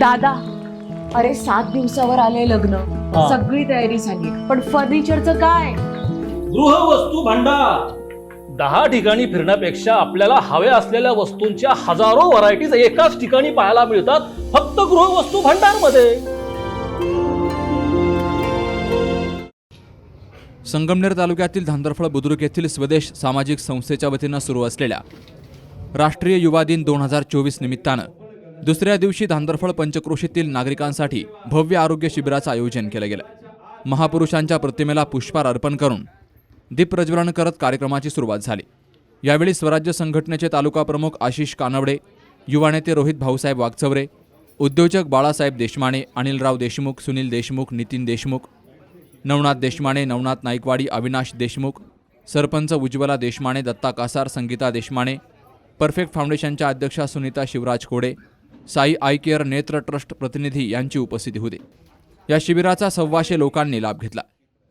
दादा अरे सात दिवसावर आले लग्न. हा. सगळी तयारी झाली. पण फर्निचरचं काय? गृहवस्तू भांडार. दहा ठिकाणी फिरण्यापेक्षा आपल्याला हव्या असलेल्या वस्तूंच्या हजारो व्हरायटीज एकाच ठिकाणी पाहायला मिळतात फक्त गृहवस्तू भांडारमध्ये संगमनेर तालुक्यातील धांदरफळ बुद्रुक येथील स्वदेश सामाजिक संस्थेच्या वतीनं सुरू असलेल्या राष्ट्रीय युवा दिन दोन हजार चोवीस निमित्तानं दुसऱ्या दिवशी धांदरफळ पंचक्रोशीतील नागरिकांसाठी भव्य आरोग्य शिबिराचं आयोजन केलं गेलं. महापुरुषांच्या प्रतिमेला पुष्पार अर्पण करून दीप प्रज्वलन करत कार्यक्रमाची सुरुवात झाली. यावेळी स्वराज्य संघटनेचे तालुका प्रमुख आशिष कानवडे युवा नेते रोहित भाऊसाहेब वागचवरे उद्योजक बाळासाहेब देशमाने अनिलराव देशमुख सुनील देशमुख नितीन देशमुख नवनाथ देशमाने नवनाथ नाईकवाडी अविनाश देशमुख सरपंच उज्ज्वला देशमाने दत्ता कासार संगीता देशमाने परफेक्ट फाउंडेशनच्या अध्यक्षा सुनीता शिवराज कोडे साई आय केअर नेत्र ट्रस्ट प्रतिनिधी यांची उपस्थिती होती. या शिबिराचा सव्वाशे लोकांनी लाभ घेतला.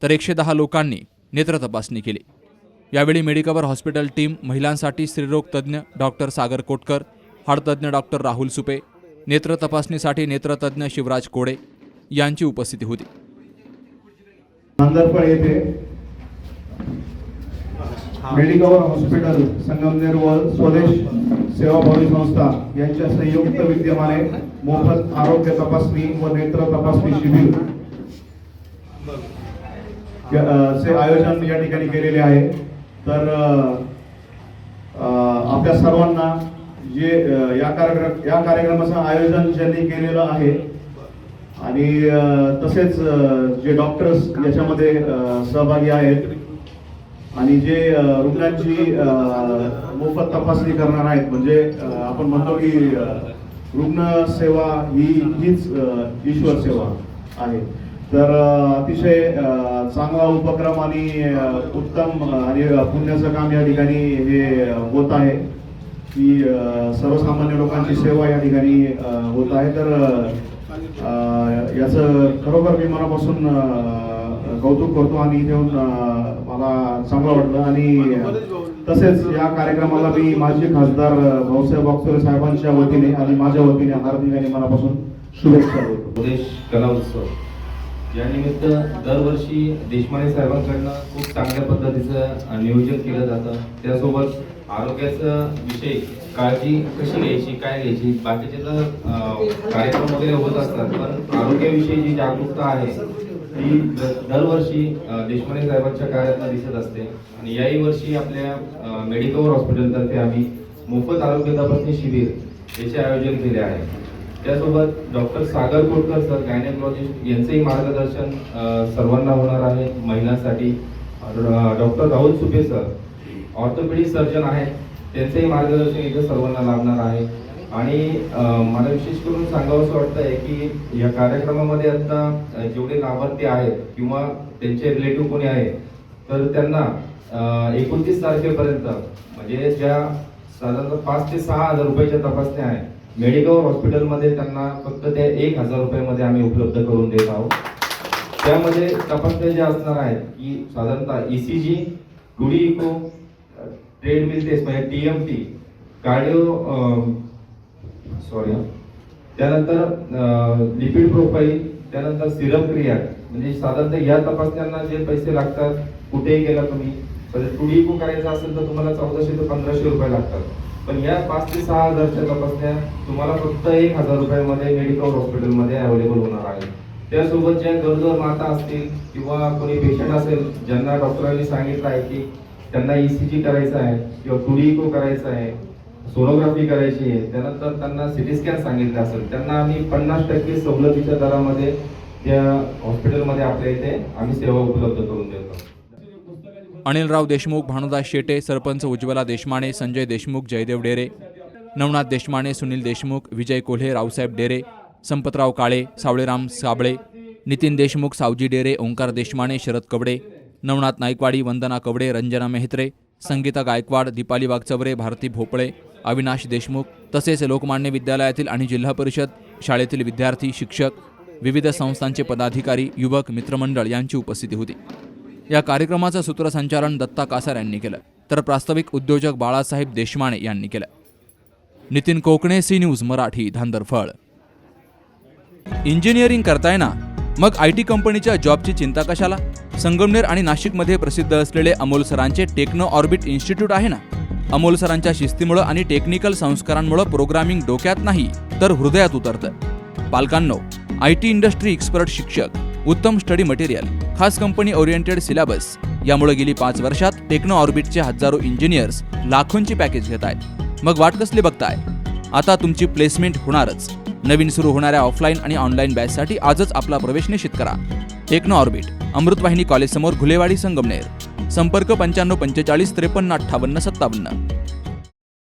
तर एकशे दहा लोकांनी नेत्र तपासणी केली. यावेळी मेडिकवर हॉस्पिटल टीम महिलांसाठी स्त्रीरोग तज्ज्ञ डॉक्टर सागर कोटकर हाडतज्ज्ञ डॉक्टर राहुल सुपे नेत्र तपासणीसाठी नेत्रतज्ज्ञ शिवराज कोडे यांची उपस्थिती होती. येथे मेडिकवर हॉस्पिटल संगमनेर व स्वदेश सेवाभावी संस्था यांच्या संयुक्त विद्यमाने मोफत आरोग्य तपासणी व नेत्र तपासणी शिबिर चे आयोजन या ठिकाणी केलेले आहे. तर आपल्या सर्वांना जे या कार्यक्रम या कार्यक्रमाचं आयोजन ज्यांनी केलेलं आहे आणि तसेच जे डॉक्टर्स याच्यामध्ये सहभागी आहेत आणि जे रुग्णांची मोफत तपासणी करणार आहेत म्हणजे आपण म्हणतो की रुग्ण सेवा ही हीच ईश्वर सेवा आहे. तर अतिशय चांगला उपक्रम आणि उत्तम आणि पुण्याचं काम या ठिकाणी हे होत आहे. की सर्वसामान्य लोकांची सेवा या ठिकाणी होत आहे. तर याचं खरोखर मी मनापासून कौतुक करतो आणि इथे येऊन मला चांगलं वाटलं. आणि तसेच या कार्यक्रमाला मी माजी खासदार भाऊसाहेब वागचोरे साहेबांच्या वतीने आणि माझ्या वतीने हार्दिक आणि मनापासून शुभेच्छा देतो. प्रदेश कला उत्सव. यानिमित्त दरवर्षी देशमाने साहेबांकडनं खूप चांगल्या पद्धतीचं नियोजन केलं जातं. त्यासोबत आरोग्याचं विषय काळजी कशी घ्यायची काय घ्यायची बाकीचे तर कार्यक्रम वगैरे होत असतात पण आरोग्याविषयी जी जागरूकता आहे ती दरवर्षी देशपांडे साहेबांच्या कार्यात दिसत असते. आणि याही वर्षी आपल्या अ, मेडिकवर हॉस्पिटलतर्फे आम्ही मोफत आरोग्य तपासणी शिबिर याचे आयोजन केले आहे. त्यासोबत doctor Sagar Kotkar sir gynaecologist यांचंही मार्गदर्शन सर्वांना होणार आहे महिलांसाठी. Doctor Rahul Supe sir orthopaedic surgeon आहेत. त्यांचंही मार्गदर्शन इथं सर्वांना लाभणार आहे. आणि मला विशेष करून सांगावंसं वाटतंय की या कार्यक्रमामध्ये आता जेवढे लाभार्थी आहेत किंवा त्यांचे रिलेटिव्ह कोणी आहेत तर त्यांना एकोणतीस तारखेपर्यंत म्हणजे ज्या साधारणतः पाच ते सहा हजार रुपयाच्या तपासण्या आहेत मेडिकल हॉस्पिटलमध्ये त्यांना फक्त त्या एक हजार रुपयामध्ये आम्ही उपलब्ध करून देत आहोत. त्यामध्ये तपासण्या ज्या असणार आहेत की साधारणतः E C G two D echo treadmill test म्हणजे T M T cardio sorry त्यानंतर लिपिड प्रोफाईल त्यानंतर सिरम क्रिया. म्हणजे साधारणतः या तपासण्यांना जे पैसे लागतात कुठेही गेला तुम्ही टुडी इको करायचा असेल तर तुम्हाला चौदाशे ते पंधराशे रुपये लागतात. पण या पाच ते सहा हजारच्या तपासण्या तुम्हाला फक्त एक हजार रुपयामध्ये मेडिकल हॉस्पिटलमध्ये अवेलेबल होणार आहे त्यासोबत ज्या गरोदर माता असतील किंवा कोणी पेशंट असेल ज्यांना डॉक्टरांनी सांगितलं आहे की त्यांना ईसीजी करायचं आहे किंवा टू डी इको करायचं आहे सोनोग्राफी करायची आहे त्यानंतर त्यांना सिटी स्कॅन सांगितलं असेल. त्यांना आम्ही पन्नास टक्के सवलतीच्या दरामध्ये त्या हॉस्पिटलमध्ये आपल्या इथे आम्ही सेवा उपलब्ध करून देतो. अनिलराव देशमुख भानुदास शेटे सरपंच उज्ज्वला देशमाने संजय देशमुख जयदेव डेरे नवनाथ देशमाने सुनील देशमुख विजय कोल्हे रावसाहेब डेरे संपतराव काळे सावळेराम साबळे नितीन देशमुख सावजी डेरे ओंकार देशमाने शरद कवडे नवनाथ नाईकवाडी वंदना कवडे रंजना मेहत्रे संगीता गायकवाड दीपाली वागचवरे भारती भोपळे अविनाश देशमुख तसेच लोकमान्य विद्यालयातील आणि जिल्हा परिषद शाळेतील विद्यार्थी शिक्षक विविध संस्थांचे पदाधिकारी युवक मित्रमंडळ यांची उपस्थिती होती. या कार्यक्रमाचं सूत्रसंचालन दत्ता कासार यांनी केलं तर प्रास्ताविक उद्योजक बाळासाहेब देशमाने यांनी केलं. Nitin Kokane C news Marathi Dhandarphal. Engineering करताय ना? मग आय टी कंपनीच्या जॉबची चिंता कशाला? संगमनेर आणि नाशिकमध्ये प्रसिद्ध असलेले अमोल सरांचे टेक्नो ऑर्बिट इन्स्टिट्यूट आहे ना? अमोल सरांच्या शिस्तीमुळं आणि टेक्निकल संस्कारांमुळं प्रोग्रामिंग डोक्यात नाही तर हृदयात उतरतं. पालकांनो आय टी इंडस्ट्री एक्सपर्ट शिक्षक उत्तम स्टडी मटेरियल खास कंपनी ओरिएंटेड सिलेबस यामुळे गेली पाच वर्षात टेक्नो ऑर्बिटचे हजारो इंजिनियर्स लाखोंची पॅकेज घेत आहेत. मग वाट कसली बघताय? आता तुमची प्लेसमेंट होणारच. नवीन सुरू होणाऱ्या ऑफलाईन आणि ऑनलाईन बॅचसाठी आजच आपला प्रवेश निश्चित करा. Techno orbit. अमृतवाहिनी कॉलेजसमोर घुलेवाडी संगमनेर. संपर्क पंच्याण्णव पंचेचाळीस त्रेपन्न अठ्ठावन्न सत्तावन्न.